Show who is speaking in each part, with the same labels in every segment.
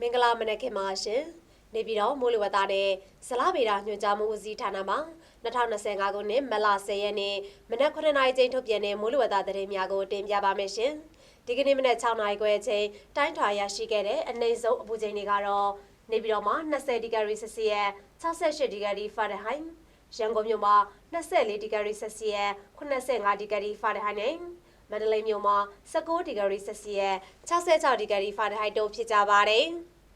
Speaker 1: မင်္ဂလာမနက်ခင်းပါရှင်နေပြည်တော်မိုးလေဝသနဲ့ဇလဗေဒညွှန်ကြားမှုဦးစီးဌာနမှ2025ခုနှစ်မလ10ရက်နေ့မနက်9:00နာရီချိန်ထုတ်ပြန်တဲ့မိုးလေဝသသတင်းများကိုတင်ပြပါမယ်ရှင်ဒီကနေ့မနက်6:00နာရီခွဲအချိန်တိုင်းထွာရရှိခဲ့တဲ့အနှိမ့်ဆုံးအပူချိန်တွေကတော့နေပြည်တော်မှာ20ဒီဂရီဆယ်စီယပ်68ဒီဂရီဖာရန်ဟိုက်ရန်ကုန်မြို့မှာ24ဒီဂရီဆယ်စီယပ်85ဒီဂရီဖာရန်ဟိုက်နဲ့ မန္တလေးမြို့မှာ19ဒီဂရီဆယ်စီယပ်66ဒီဂရီဖာရန်ဟိုက်တို့ဖြစ်ကြပါတယ်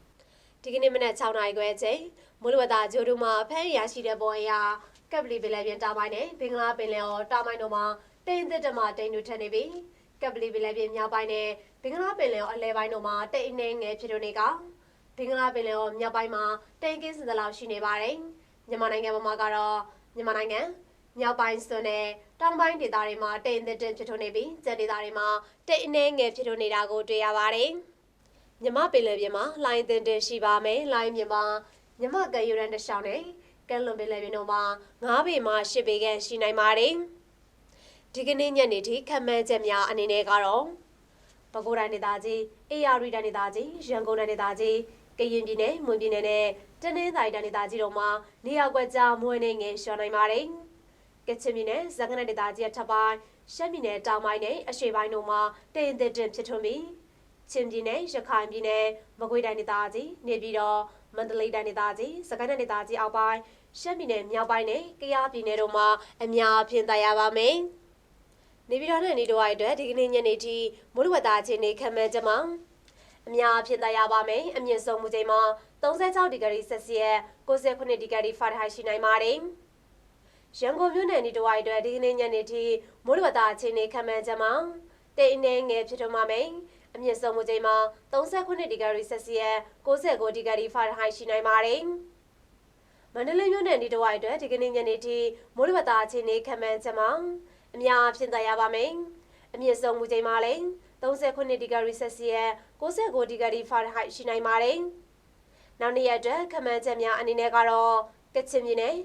Speaker 1: ။ဒီကနေ့မနက်6နာရီခွဲအချိန်မိုးလေဝသဂျိုဒူမှာဖမ်းရရှိတဲ့ပေါ်အရာကပ်ပလီပင်လယ်ပြင်တာမိုင်းနဲ့ဘင်္ဂလားပင်လယ်အော်တာမိုင်းတို့မှာတိမ်သက်တမတိမ်တို့ထက်နေပြီးကပ်ပလီပင်လယ်ပြင်မြောက်ပိုင်းနဲ့ဘင်္ဂလားပင်လယ်အော်အလဲပိုင်းတို့မှာတိမ်အနှဲငယ်ဖြစ်တို့နေကဘင်္ဂလားပင်လယ်အော်မြောက်ပိုင်းမှာတိမ်ကင်းစင်သလောက်ရှိနေပါတယ်။မြန်မာနိုင်ငံမှာကတော့မြန်မာနိုင်ငံ မြောက်ပိုင်းစွန်းနဲ့တောင်ပိုင်းဒေသတွေမှာတိမ်သက်တင်ဖြစ်ထွန်းနေပြီးကျန်ဒေသတွေမှာတိမ်အနှဲငယ်ဖြစ်ထွန်းနေတာကိုတွေ့ရပါတယ်။မြမပင်လယ်ပြင်မှာလိုင်းတင်တင်ရှိပါမယ်။လိုင်းပြင်မှာမြမကယူရန်တစ်ချောင်းနဲ့ကဲလွန်ပင်လယ်ပြင်တို့မှာ9ပေမှ10ပေခန့်ရှိနိုင်ပါတယ်။ဒီကနေ့ညနေထိခန့်မှန်းချက်များအနေနဲ့ကတော့ပဲခူးတိုင်းဒေသကြီးအေရရီတိုင်းဒေသကြီးရန်ကုန်တိုင်းဒေသကြီးကရင်ပြည်နယ်မွန်ပြည်နယ်နဲ့တနင်္သာရီတိုင်းဒေသကြီးတို့မှာနေရာကွက်ကြားမွေးနေငယ်ရှော်နိုင်ပါတယ်။ ကချင်ပြည်နယ်ဇက်ကနဒေသကြီးအထက်ပိုင်းရှမ်းပြည်နယ်တောင်ပိုင်းနဲ့အရှေ့ပိုင်းတို့မှာတိမ်သက်တင်ဖြစ်ထွန်းပြီးချင်းပြည်နယ်ရခိုင်ပြည်နယ်မကွေးတိုင်းဒေသကြီးနေပြည်တော်မန္တလေးတိုင်းဒေသကြီးစကိုင်းတိုင်းဒေသကြီးအောက်ပိုင်းရှမ်းပြည်နယ်မြောက်ပိုင်းနဲ့ကယားပြည်နယ်တို့မှာအများအပြားတိုက်ရပါမယ်။နေပြည်တော်နဲ့နေတော်အိုက်အတွက်ဒီကနေ့ညနေထိမိုးလေဝသအခြေအနေခန့်မှန်းကြမှာအများအပြားတိုက်ရပါမယ်။အမြင့်ဆုံးမူချိန်မှာ36ဒီဂရီဆက်စီယပ်69ဒီဂရီဖာရန်ဟိုက်ရှိနိုင်ပါတယ်။ ရန်ကုန်မြို့နယ်နေတော်အိုက်အတွက်ဒီကနေ့ညနေထိမိုးလေဝသအခြေအနေခန့်မှန်းကြမှာတိတ်အနေငယ်ဖြစ်ထွန်းပါမယ်။အမြင့်ဆုံးမူချိန်မှာ39ဒီဂရီဆက်စီယပ်69ဒီဂရီဖာရန်ဟိုက်ရှိနိုင်ပါတယ်။မန္တလေးမြို့နယ်နေတော်အိုက်အတွက်ဒီကနေ့ညနေထိမိုးလေဝသအခြေအနေခန့်မှန်းကြမှာအများအပြားတိုက်ရပါမယ်။အမြင့်ဆုံးမူချိန်မှာလည်း39ဒီဂရီဆက်စီယပ်69ဒီဂရီဖာရန်ဟိုက်ရှိနိုင်ပါတယ်။နောက်နေ့ရက်အတွက်ခန့်မှန်းချက်များအနေနဲ့ကတော့ကချင်ပြည်နယ်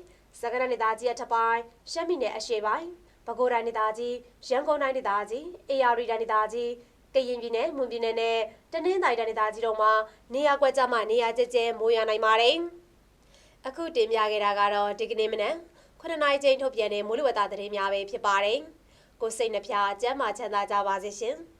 Speaker 1: စကိုင်းတိုင်းဒေသကြီးအထက်ပိုင်းရှမ်းပြည်နယ်အရှေ့ပိုင်းပဲခူးတိုင်းဒေသကြီးရန်ကုန်တိုင်းဒေသကြီးအေရရီတိုင်းဒေသကြီးကရင်ပြည်နယ်မွန်ပြည်နယ်နဲ့တနင်္သာရီတိုင်းဒေသကြီးတို့မှာနေရာကွက်ကြားမှာနေရာကျကျမိုးရွာနိုင်ပါတယ်။အခုတင်ပြခဲ့တာကတော့ဒီကနေ့မနက်9နာရီချိန်ထုတ်ပြန်တဲ့မိုးလေဝသသတင်းများပဲဖြစ်ပါတယ်။ကိုစိတ်နှဖျားအကျမ်းမာချမ်းသာကြပါစေရှင်။